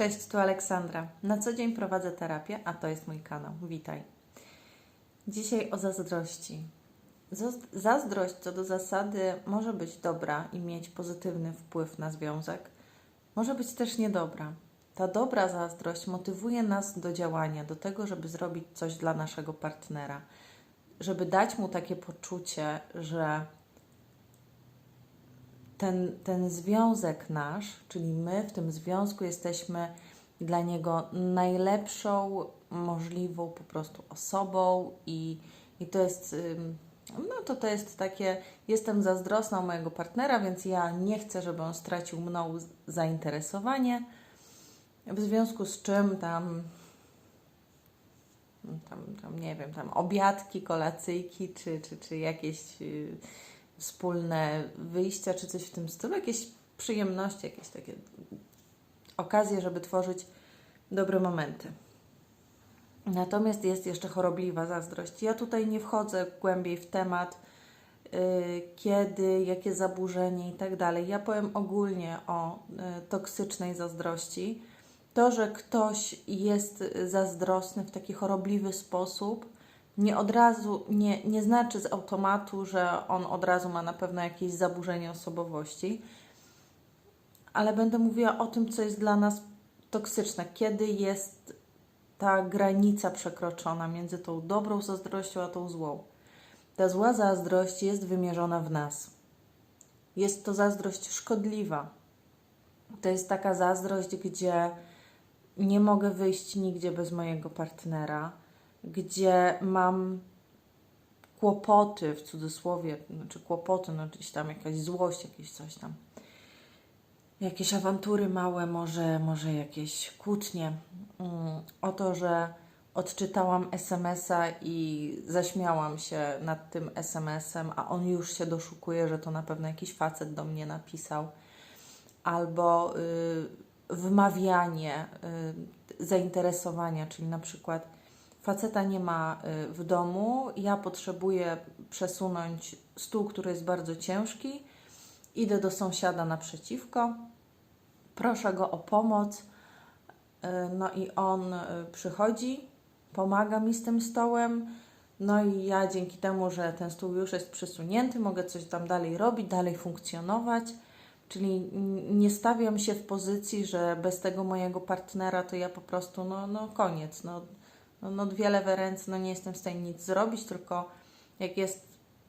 Cześć, tu Aleksandra. Na co dzień prowadzę terapię, a to jest mój kanał. Witaj. Dzisiaj o zazdrości. Zaz- Zazdrość co do zasady może być dobra i mieć pozytywny wpływ na związek, może być też niedobra. Ta dobra zazdrość motywuje nas do działania, do tego, żeby zrobić coś dla naszego partnera, żeby dać mu takie poczucie, że ten, ten związek nasz, czyli my w tym związku jesteśmy dla niego najlepszą możliwą po prostu osobą i, i to jest, no to to jest takie, jestem zazdrosna o mojego partnera, więc ja nie chcę, żeby on stracił mną zainteresowanie, w związku z czym tam tam, tam nie wiem, tam obiadki, kolacyjki, czy, czy, czy jakieś y, wspólne wyjścia, czy coś w tym stylu, jakieś przyjemności, jakieś takie okazje, żeby tworzyć dobre momenty. Natomiast jest jeszcze chorobliwa zazdrość. Ja tutaj nie wchodzę głębiej w temat, y, kiedy, jakie zaburzenie i tak dalej. Ja powiem ogólnie o y, toksycznej zazdrości. To, że ktoś jest zazdrosny w taki chorobliwy sposób, nie od razu, nie, nie znaczy z automatu, że on od razu ma na pewno jakieś zaburzenie osobowości, ale będę mówiła o tym, co jest dla nas toksyczne, kiedy jest ta granica przekroczona między tą dobrą zazdrością a tą złą. Ta zła zazdrość jest wymierzona w nas. Jest to zazdrość szkodliwa. To jest taka zazdrość, gdzie nie mogę wyjść nigdzie bez mojego partnera, gdzie mam kłopoty, w cudzysłowie, znaczy kłopoty, no gdzieś tam jakaś złość, jakieś coś tam, jakieś awantury małe, może, może jakieś kłótnie, mm, o to, że odczytałam SMS-a i zaśmiałam się nad tym SMS-em, a on już się doszukuje, że to na pewno jakiś facet do mnie napisał, albo y, wmawianie y, zainteresowania, czyli na przykład faceta nie ma y, w domu, ja potrzebuję przesunąć stół, który jest bardzo ciężki, idę do sąsiada naprzeciwko, proszę go o pomoc, y, no i on y, przychodzi, pomaga mi z tym stołem, no i ja dzięki temu, że ten stół już jest przesunięty, mogę coś tam dalej robić, dalej funkcjonować. Czyli nie stawiam się w pozycji, że bez tego mojego partnera to ja po prostu, no, no koniec, no, no, no dwie lewe ręce, no nie jestem w stanie nic zrobić, tylko jak jest,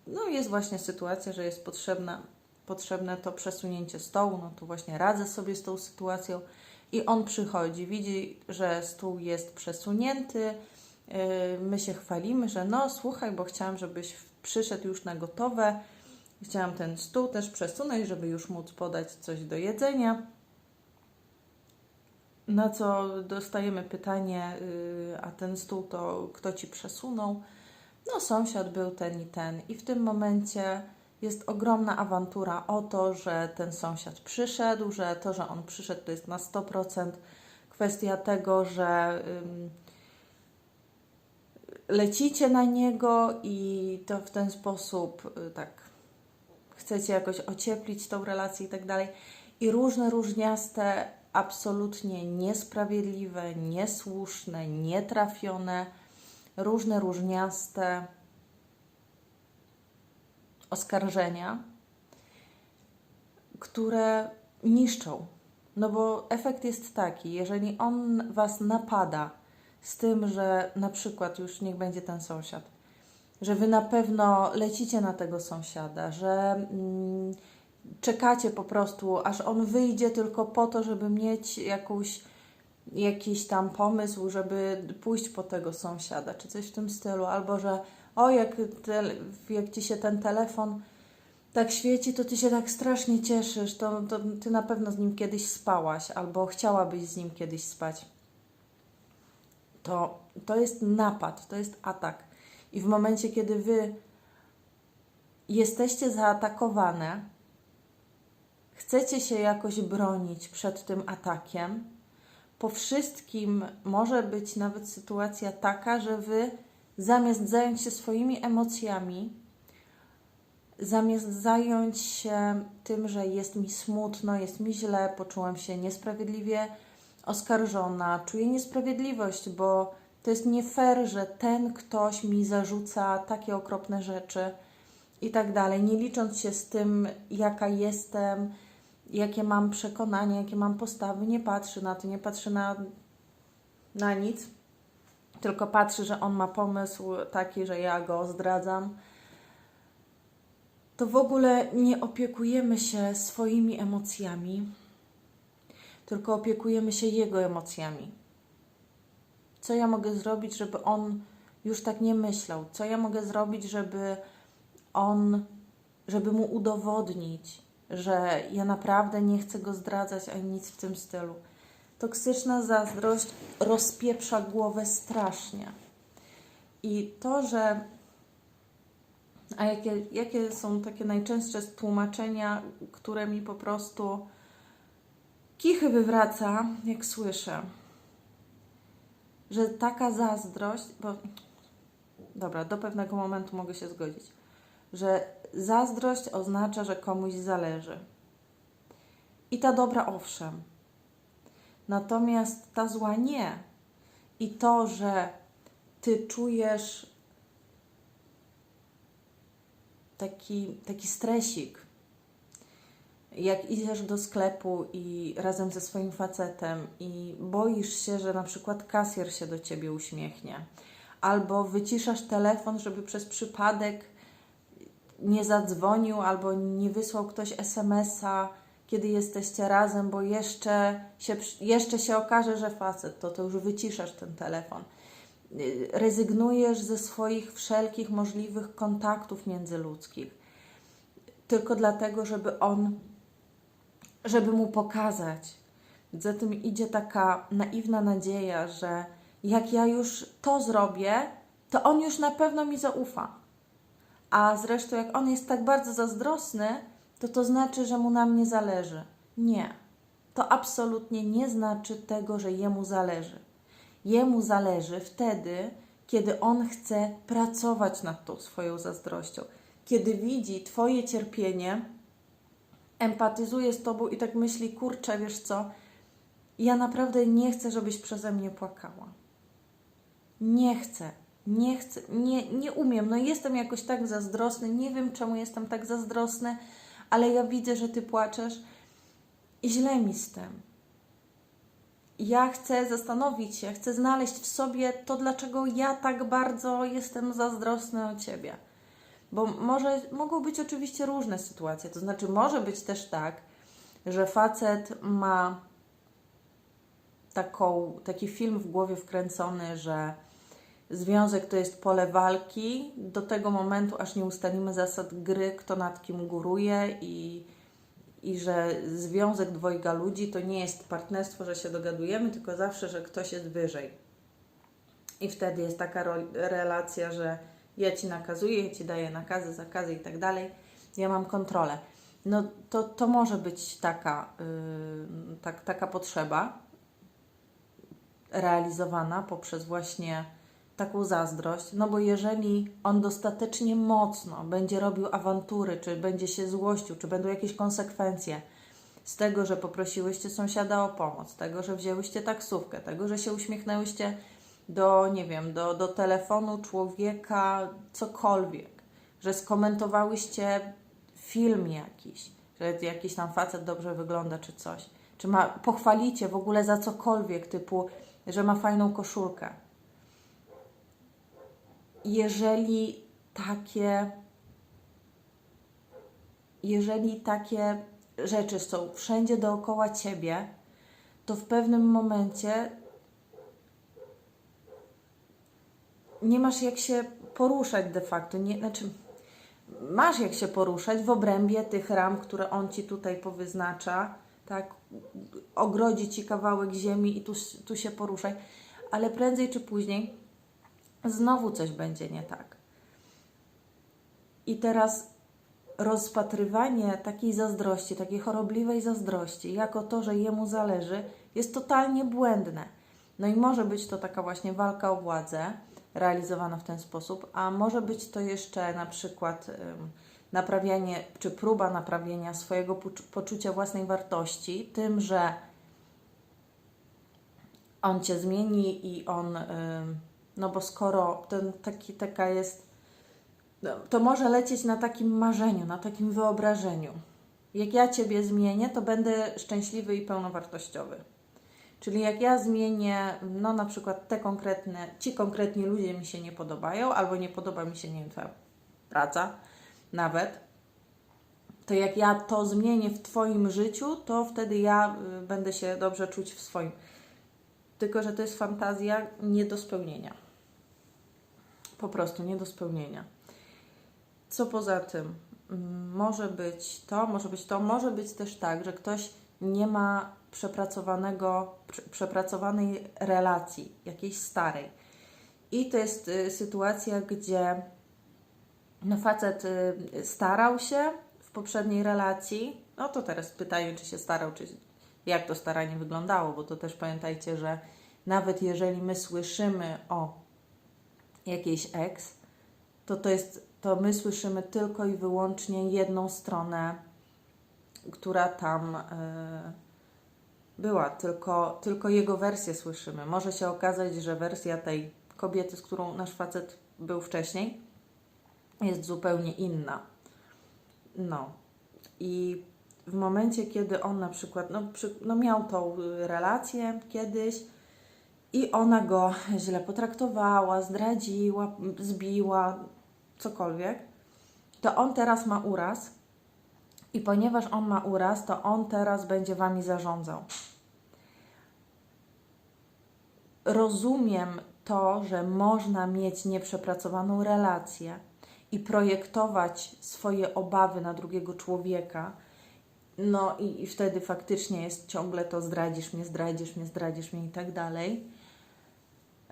no jest właśnie sytuacja, że jest potrzebna, potrzebne to przesunięcie stołu, no to właśnie radzę sobie z tą sytuacją i on przychodzi, widzi, że stół jest przesunięty, yy, my się chwalimy, że no słuchaj, bo chciałam, żebyś przyszedł już na gotowe, Chciałam ten stół też przesunąć, żeby już móc podać coś do jedzenia. Na co dostajemy pytanie, yy, a ten stół to kto ci przesunął? No, sąsiad był ten i ten. I w tym momencie jest ogromna awantura o to, że ten sąsiad przyszedł, że to, że on przyszedł, to jest na 100% kwestia tego, że lecicie na niego i to w ten sposób y, tak chcecie jakoś ocieplić tą relację i tak dalej. I różne różniaste, absolutnie niesprawiedliwe, niesłuszne, nietrafione, różne różniaste oskarżenia, które niszczą. No bo efekt jest taki, jeżeli on was napada z tym, że na przykład już niech będzie ten sąsiad, że wy na pewno lecicie na tego sąsiada, że mm, czekacie po prostu, aż on wyjdzie tylko po to, żeby mieć jakąś, jakiś tam pomysł, żeby pójść po tego sąsiada, czy coś w tym stylu, albo że o, jak, te, jak ci się ten telefon tak świeci, to ty się tak strasznie cieszysz, to, to ty na pewno z nim kiedyś spałaś, albo chciałabyś z nim kiedyś spać. To, to jest napad, to jest atak. I w momencie, kiedy wy jesteście zaatakowane, chcecie się jakoś bronić przed tym atakiem, po wszystkim może być nawet sytuacja taka, że wy zamiast zająć się swoimi emocjami, zamiast zająć się tym, że jest mi smutno, jest mi źle, poczułam się niesprawiedliwie oskarżona, czuję niesprawiedliwość, bo to jest nie fair, że ten ktoś mi zarzuca takie okropne rzeczy i tak dalej, nie licząc się z tym, jaka jestem, jakie mam przekonania, jakie mam postawy, nie patrzy na to, nie patrzy na, na nic, tylko patrzy, że on ma pomysł taki, że ja go zdradzam. To w ogóle nie opiekujemy się swoimi emocjami, tylko opiekujemy się jego emocjami. Co ja mogę zrobić, żeby on już tak nie myślał? Co ja mogę zrobić, żeby on, żeby mu udowodnić, że ja naprawdę nie chcę go zdradzać ani nic w tym stylu. Toksyczna zazdrość rozpieprza głowę strasznie. I to, że. A jakie, jakie są takie najczęstsze tłumaczenia, które mi po prostu kichy wywraca, jak słyszę, że taka zazdrość, bo dobra, do pewnego momentu mogę się zgodzić, że zazdrość oznacza, że komuś zależy. I ta dobra, owszem. Natomiast ta zła nie. I to, że ty czujesz taki, taki stresik, jak idziesz do sklepu i razem ze swoim facetem i boisz się, że na przykład kasjer się do ciebie uśmiechnie, albo wyciszasz telefon, żeby przez przypadek nie zadzwonił albo nie wysłał ktoś SMS-a, kiedy jesteście razem, bo jeszcze się, jeszcze się okaże, że facet, to to już wyciszasz ten telefon. Rezygnujesz ze swoich wszelkich możliwych kontaktów międzyludzkich, tylko dlatego, żeby on, żeby mu pokazać. Za tym idzie taka naiwna nadzieja, że jak ja już to zrobię, to on już na pewno mi zaufa. A zresztą, jak on jest tak bardzo zazdrosny, to to znaczy, że mu na mnie zależy. Nie. To absolutnie nie znaczy tego, że jemu zależy. Jemu zależy wtedy, kiedy on chce pracować nad tą swoją zazdrością. Kiedy widzi Twoje cierpienie, empatyzuje z Tobą i tak myśli: kurczę, wiesz co, ja naprawdę nie chcę, żebyś przeze mnie płakała. Nie chcę. Nie chcę, nie, nie umiem. No jestem jakoś tak zazdrosny, nie wiem czemu jestem tak zazdrosny, ale ja widzę, że ty płaczesz i źle mi z tym. Ja chcę zastanowić się, chcę znaleźć w sobie to, dlaczego ja tak bardzo jestem zazdrosny o ciebie. Bo może, mogą być oczywiście różne sytuacje. To znaczy, może być też tak, że facet ma taką, taki film w głowie wkręcony, że Związek to jest pole walki do tego momentu, aż nie ustalimy zasad gry, kto nad kim góruje i, i że związek dwojga ludzi to nie jest partnerstwo, że się dogadujemy, tylko zawsze, że ktoś jest wyżej. I wtedy jest taka relacja, że ja ci nakazuję, ja ci daję nakazy, zakazy i tak dalej, ja mam kontrolę. No to, to może być taka, yy, tak, taka potrzeba realizowana poprzez właśnie taką zazdrość, no bo jeżeli on dostatecznie mocno będzie robił awantury, czy będzie się złościł, czy będą jakieś konsekwencje z tego, że poprosiłyście sąsiada o pomoc, tego, że wzięłyście taksówkę, tego, że się uśmiechnęłyście do, nie wiem, do, do telefonu człowieka, cokolwiek, że skomentowałyście film jakiś, że jakiś tam facet dobrze wygląda, czy coś, czy ma, pochwalicie w ogóle za cokolwiek, typu, że ma fajną koszulkę jeżeli takie, jeżeli takie rzeczy są wszędzie dookoła ciebie, to w pewnym momencie nie masz jak się poruszać de facto. Nie, znaczy, masz jak się poruszać w obrębie tych ram, które on ci tutaj powyznacza, tak? Ogrodzi ci kawałek ziemi i tu, tu się poruszaj, ale prędzej czy później znowu coś będzie nie tak. I teraz rozpatrywanie takiej zazdrości, takiej chorobliwej zazdrości, jako to, że jemu zależy, jest totalnie błędne. No i może być to taka właśnie walka o władzę realizowana w ten sposób, a może być to jeszcze na przykład naprawianie, czy próba naprawienia swojego poczucia własnej wartości tym, że on cię zmieni i on, no bo skoro ten taki, taka jest, no, to może lecieć na takim marzeniu, na takim wyobrażeniu. Jak ja ciebie zmienię, to będę szczęśliwy i pełnowartościowy. Czyli jak ja zmienię, no na przykład te konkretne, ci konkretni ludzie mi się nie podobają, albo nie podoba mi się, nie wiem, twoja praca nawet, to jak ja to zmienię w Twoim życiu, to wtedy ja y, będę się dobrze czuć w swoim. Tylko, że to jest fantazja nie do spełnienia. Po prostu nie do spełnienia. Co poza tym? Mm, Może być to, może być to, może być też tak, że ktoś nie ma przepracowanego, prze- przepracowanej relacji, jakiejś starej. I to jest y, sytuacja, gdzie no facet y, starał się w poprzedniej relacji, no to teraz pytanie, czy się starał, czy jak to staranie wyglądało, bo to też pamiętajcie, że nawet jeżeli my słyszymy o jakiejś ex, to to jest, to my słyszymy tylko i wyłącznie jedną stronę, która tam y, była, tylko, tylko jego wersję słyszymy. Może się okazać, że wersja tej kobiety, z którą nasz facet był wcześniej, jest zupełnie inna. No. I w momencie, kiedy on na przykład no, przy, no miał tą relację kiedyś i ona go źle potraktowała, zdradziła, zbiła, cokolwiek, to on teraz ma uraz i ponieważ on ma uraz, to on teraz będzie wami zarządzał. Rozumiem to, że można mieć nieprzepracowaną relację i projektować swoje obawy na drugiego człowieka. No i, i wtedy faktycznie jest ciągle to zdradzisz mnie, zdradzisz mnie, zdradzisz mnie i tak dalej.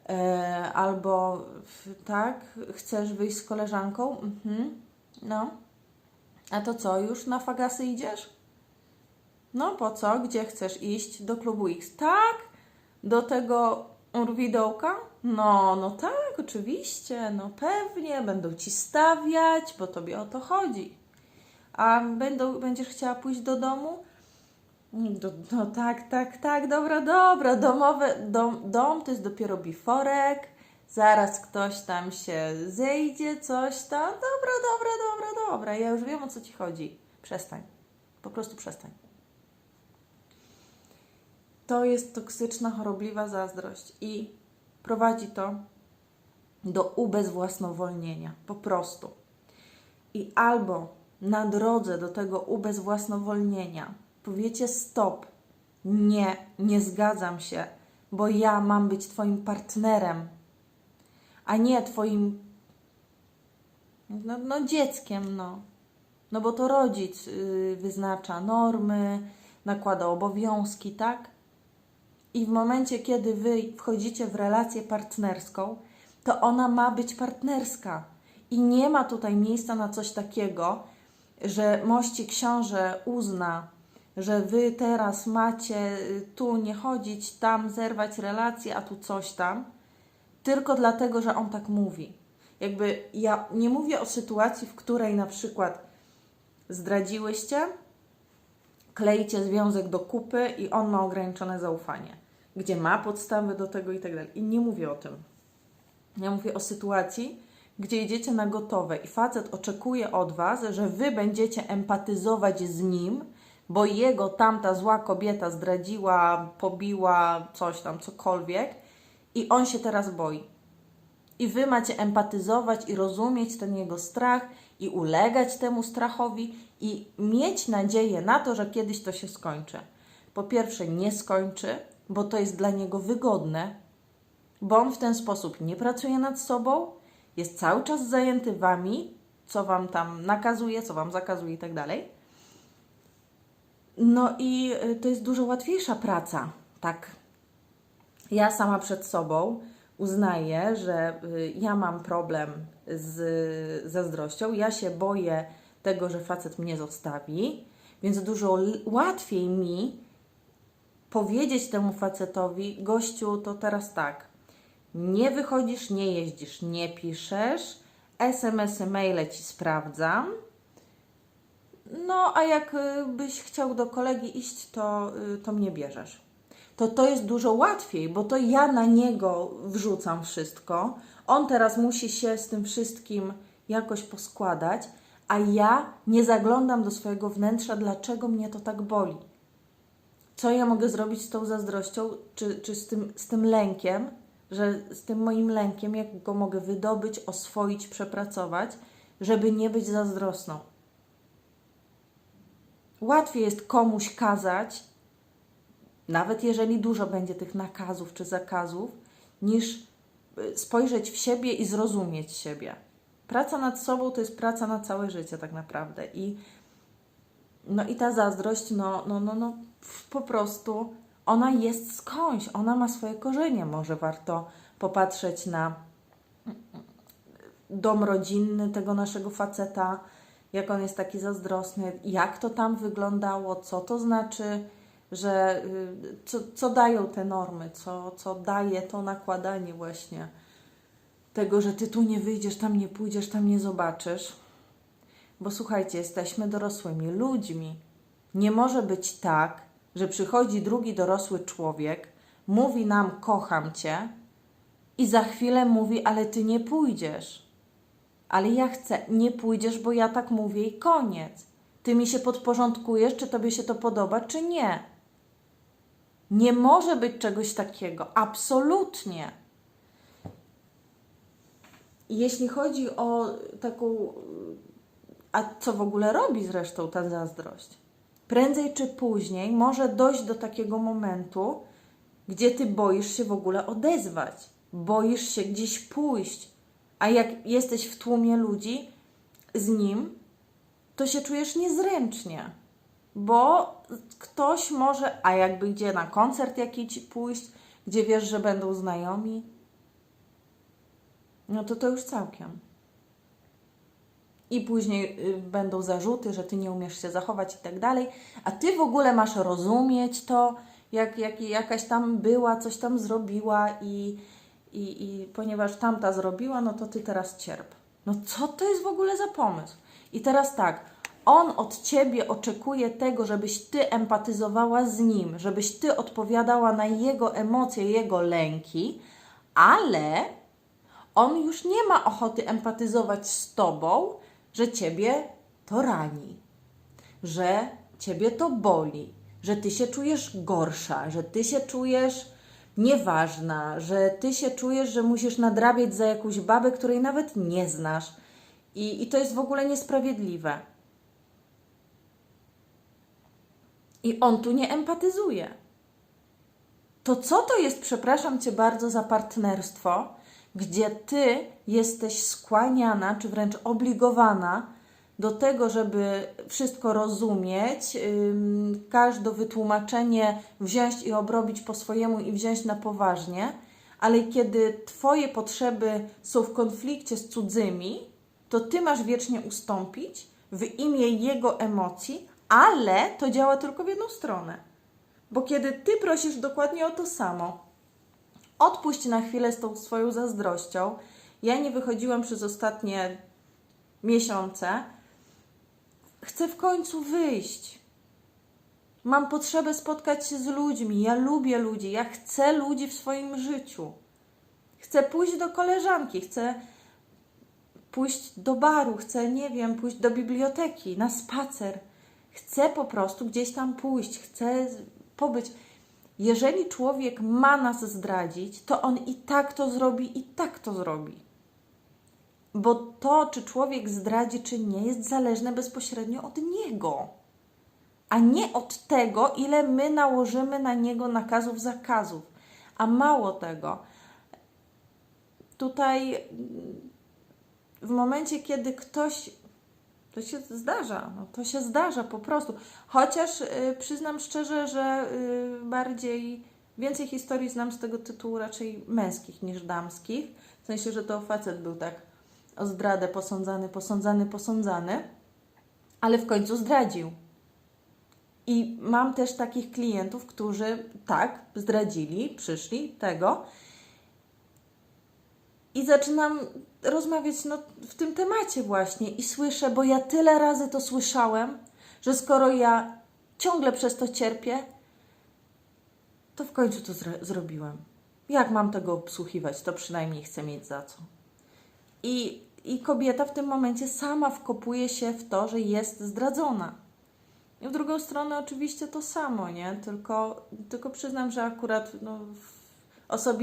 E, albo tak, chcesz wyjść z koleżanką? Mhm. No. A to co, już na fagasy idziesz? No po co? Gdzie chcesz iść? Do klubu X. Tak? Do tego urwidołka? No, no tak, oczywiście, no pewnie, będą ci stawiać, bo tobie o to chodzi. A będą, będziesz chciała pójść do domu? Do, no tak, tak, tak, dobra, dobra, domowe, dom, dom to jest dopiero biforek, zaraz ktoś tam się zejdzie, coś tam, dobra, dobra, dobra, dobra, ja już wiem o co ci chodzi. Przestań, po prostu przestań. To jest toksyczna, chorobliwa zazdrość i prowadzi to do ubezwłasnowolnienia, po prostu. I albo na drodze do tego ubezwłasnowolnienia powiecie stop, nie, nie zgadzam się, bo ja mam być Twoim partnerem, a nie Twoim no, no dzieckiem, no. No bo to rodzic yy, wyznacza normy, nakłada obowiązki, tak? I w momencie, kiedy wy wchodzicie w relację partnerską, to ona ma być partnerska. I nie ma tutaj miejsca na coś takiego, że mości książę uzna, że wy teraz macie y, tu nie chodzić, tam zerwać relacje, a tu coś tam, tylko dlatego, że on tak mówi. Jakby ja nie mówię o sytuacji, w której na przykład zdradziłyście, kleicie związek do kupy i on ma ograniczone zaufanie, gdzie ma podstawy do tego i tak dalej. I nie mówię o tym. Ja mówię o sytuacji, gdzie idziecie na gotowe i facet oczekuje od Was, że Wy będziecie empatyzować z nim, bo jego tamta zła kobieta zdradziła, pobiła, coś tam, cokolwiek i on się teraz boi. I Wy macie empatyzować i rozumieć ten jego strach i ulegać temu strachowi i mieć nadzieję na to, że kiedyś to się skończy. Po pierwsze, nie skończy, bo to jest dla niego wygodne, bo on w ten sposób nie pracuje nad sobą, jest cały czas zajęty wami, co wam tam nakazuje, co wam zakazuje i tak dalej. No i y, to jest dużo łatwiejsza praca, tak. Ja sama przed sobą uznaję, że y, ja mam problem z zazdrością, ja się boję tego, że facet mnie zostawi, więc dużo łatwiej mi powiedzieć temu facetowi, gościu, to teraz tak, nie wychodzisz, nie jeździsz, nie piszesz, SMS-y, maile ci sprawdzam. No, a jak y, chciał do kolegi iść, to, y, to mnie bierzesz. to to jest dużo łatwiej, bo to ja na niego wrzucam wszystko. On teraz musi się z tym wszystkim jakoś poskładać, a ja nie zaglądam do swojego wnętrza, dlaczego mnie to tak boli. Co ja mogę zrobić z tą zazdrością, czy, czy z, tym, z tym lękiem, że z tym moim lękiem, jak go mogę wydobyć, oswoić, przepracować, żeby nie być zazdrosną. Łatwiej jest komuś kazać, nawet jeżeli dużo będzie tych nakazów czy zakazów, niż y, spojrzeć w siebie i zrozumieć siebie. Praca nad sobą to jest praca na całe życie, tak naprawdę. I, no i ta zazdrość, no, no, no, no, po prostu ona jest skądś, ona ma swoje korzenie. Może warto popatrzeć na dom rodzinny tego naszego faceta, jak on jest taki zazdrosny, jak to tam wyglądało, co to znaczy, że y, co, co dają te normy, co, co daje to nakładanie właśnie tego, że ty tu nie wyjdziesz, tam nie pójdziesz, tam nie zobaczysz. Bo słuchajcie, jesteśmy dorosłymi ludźmi. Nie może być tak, że przychodzi drugi dorosły człowiek, mówi nam kocham cię i za chwilę mówi, ale ty nie pójdziesz. Ale ja chcę, nie pójdziesz, bo ja tak mówię i koniec. Ty mi się podporządkujesz, czy tobie się to podoba, czy nie. Nie może być czegoś takiego. Absolutnie. Jeśli chodzi o taką. A co w ogóle robi zresztą ta zazdrość? Prędzej czy później może dojść do takiego momentu, gdzie ty boisz się w ogóle odezwać, boisz się gdzieś pójść, a jak jesteś w tłumie ludzi z nim, to się czujesz niezręcznie, bo ktoś może, a jakby idzie na koncert jakiś pójść, gdzie wiesz, że będą znajomi, no to to już całkiem. I później y, będą zarzuty, że ty nie umiesz się zachować i tak dalej, a ty w ogóle masz rozumieć to, jak, jak jakaś tam była, coś tam zrobiła i, i, i ponieważ tamta zrobiła, no to ty teraz cierp. No co to jest w ogóle za pomysł? I teraz tak, on od ciebie oczekuje tego, żebyś ty empatyzowała z nim, żebyś ty odpowiadała na jego emocje, jego lęki, ale on już nie ma ochoty empatyzować z tobą, że ciebie to rani, że ciebie to boli, że ty się czujesz gorsza, że ty się czujesz nieważna, że ty się czujesz, że musisz nadrabiać za jakąś babę, której nawet nie znasz. I, i to jest w ogóle niesprawiedliwe. I on tu nie empatyzuje. To co to jest, przepraszam cię bardzo, za partnerstwo, gdzie ty jesteś skłaniana, czy wręcz obligowana do tego, żeby wszystko rozumieć, każde wytłumaczenie wziąć i obrobić po swojemu i wziąć na poważnie, ale kiedy Twoje potrzeby są w konflikcie z cudzymi, to Ty masz wiecznie ustąpić w imię Jego emocji, ale to działa tylko w jedną stronę. Bo kiedy Ty prosisz dokładnie o to samo, odpuść na chwilę z tą swoją zazdrością. Ja nie wychodziłam przez ostatnie miesiące, Chcę w końcu wyjść. Mam potrzebę spotkać się z ludźmi. Ja lubię ludzi. Ja chcę ludzi w swoim życiu. Chcę pójść do koleżanki, chcę pójść do baru, chcę, nie wiem, pójść do biblioteki, na spacer. Chcę po prostu gdzieś tam pójść, chcę pobyć. Jeżeli człowiek ma nas zdradzić, to on i tak to zrobi, i tak to zrobi. Bo to, czy człowiek zdradzi, czy nie, jest zależne bezpośrednio od niego, a nie od tego, ile my nałożymy na niego nakazów, zakazów. A mało tego, tutaj mm, w momencie, kiedy ktoś, to się zdarza, no to się zdarza po prostu. Chociaż y, przyznam szczerze, że y, bardziej, więcej historii znam z tego tytułu raczej męskich niż damskich. W sensie, że to facet był tak o zdradę posądzany, posądzany, posądzany, ale w końcu zdradził. I mam też takich klientów, którzy tak zdradzili, przyszli tego. I zaczynam rozmawiać no, w tym temacie właśnie i słyszę, bo ja tyle razy to słyszałem, że skoro ja ciągle przez to cierpię, to w końcu to zro- zrobiłem. Jak mam tego obsłuchiwać, to przynajmniej chcę mieć za co. I, I kobieta w tym momencie sama wkopuje się w to, że jest zdradzona. I w drugą stronę oczywiście to samo, nie? Tylko, tylko przyznam, że akurat no, osobiście